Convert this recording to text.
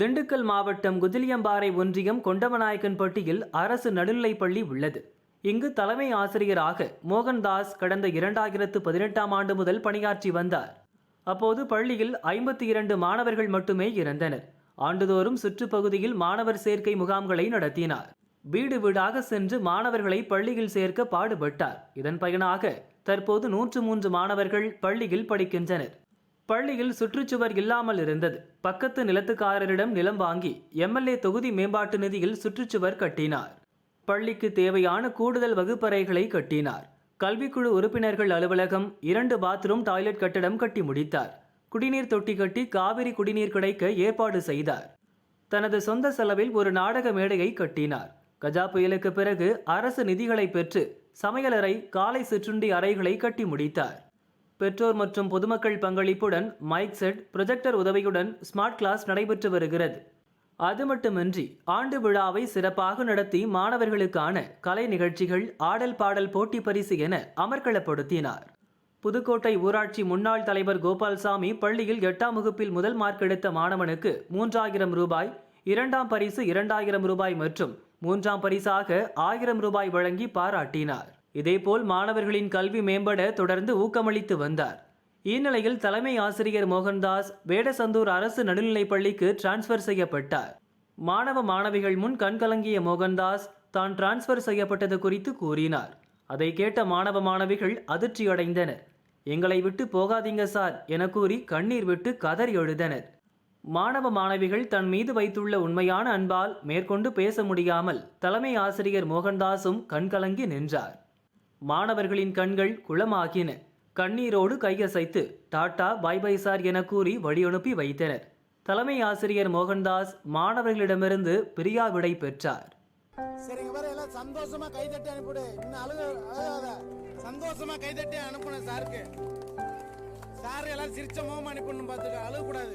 திண்டுக்கல் மாவட்டம் குதிலியம்பாறை ஒன்றியம் கொண்டமநாயக்கன்பட்டியில் அரசு நடுநிலைப்பள்ளி உள்ளது. இங்கு தலைமை ஆசிரியராக மோகன்தாஸ் கடந்த இரண்டாயிரத்து பதினெட்டாம் ஆண்டு முதல் பணியாற்றி வந்தார். அப்போது பள்ளியில் ஐம்பத்தி இரண்டு மாணவர்கள் மட்டுமே இருந்தனர் ஆண்டுதோறும் சுற்றுப்பகுதியில் மாணவர் சேர்க்கை முகாம்களை நடத்தினார். வீடு வீடாக சென்று மாணவர்களை பள்ளியில் சேர்க்க பாடுபட்டார். இதன் பயனாக தற்போது நூற்று மூன்று மாணவர்கள் பள்ளியில் படிக்கின்றனர். பள்ளியில் சுற்றுச்சுவர் இல்லாமல் இருந்தது. பக்கத்து நிலத்துக்காரரிடம் நிலம் வாங்கி எம்எல்ஏ தொகுதி மேம்பாட்டு நிதியில் சுற்றுச்சுவர் கட்டினார். பள்ளிக்கு தேவையான கூடுதல் வகுப்பறைகளை கட்டினார். கல்விக்குழு உறுப்பினர்கள் அலுவலகம் இரண்டு பாத்ரூம் டாய்லெட் கட்டடம் கட்டி முடித்தார். குடிநீர் தொட்டி கட்டி காவிரி குடிநீர் கிடைக்க ஏற்பாடு செய்தார். தனது சொந்த செலவில் ஒரு நாடக மேடையை கட்டினார். கஜா புயலுக்கு பிறகு அரசு நிதிகளை பெற்று சமையலறை காலை சிற்றுண்டி அறைகளை கட்டி முடித்தார். பெற்றோர் மற்றும் பொதுமக்கள் பங்களிப்புடன் மைக் செட் ப்ரொஜெக்டர் உதவியுடன் ஸ்மார்ட் கிளாஸ் நடைபெற்று வருகிறது. அது மட்டுமின்றி ஆண்டு விழாவை சிறப்பாக நடத்தி மாணவர்களுக்கான கலை நிகழ்ச்சிகள் ஆடல் பாடல் போட்டி பரிசு என அமர்க்களப்படுத்தினார். புதுக்கோட்டை ஊராட்சி முன்னாள் தலைவர் கோபால்சாமி பள்ளியில் எட்டாம் வகுப்பில் முதல் மார்க் எடுத்த மாணவனுக்கு மூன்றாயிரம் ரூபாய் இரண்டாம் பரிசு இரண்டாயிரம் ரூபாய் மற்றும் மூன்றாம் பரிசாக ஆயிரம் ரூபாய் வழங்கி பாராட்டினார். இதேபோல் மாணவர்களின் கல்வி மேம்பட தொடர்ந்து ஊக்கமளித்து வந்தார். இந்நிலையில் தலைமை ஆசிரியர் மோகன்தாஸ் வேடசந்தூர் அரசு நடுநிலைப் பள்ளிக்கு டிரான்ஸ்ஃபர் செய்யப்பட்டார். மாணவ மாணவிகள் முன் கண்கலங்கிய மோகன்தாஸ் தான் டிரான்ஸ்ஃபர் செய்யப்பட்டது குறித்து கூறினார். அதை கேட்ட மாணவ மாணவிகள் அதிர்ச்சியடைந்தனர். எங்களை விட்டு போகாதீங்க சார் என கூறி கண்ணீர் விட்டு கதறி எழுதனர். மாணவ மாணவிகள் தன் மீது வைத்துள்ள உண்மையான அன்பால் மேற்கொண்டு பேச முடியாமல் தலைமை ஆசிரியர் மோகன்தாஸும் கண்கலங்கி நின்றார். மாணவர்களின் கண்கள் குளமாகின. கண்ணீரோடு கையசைத்து டாட்டா பை பை சார் என கூறி வழியனுப்பி வைத்தனர். தலைமை ஆசிரியர் மோகன்தாஸ் மாணவர்களிடமிருந்து பிரியா விடை பெற்றார். சரிங்க பாரு எல்லாம் சந்தோஷமா கை அனுப்பிடு. இன்னும் அழுக அழுகாத. சந்தோஷமா கை அனுப்பணும் சாருக்கு. சார் எல்லாம் சிரிச்ச முகமா அனுப்பணும் பார்த்துக்க அழுகக்கூடாது.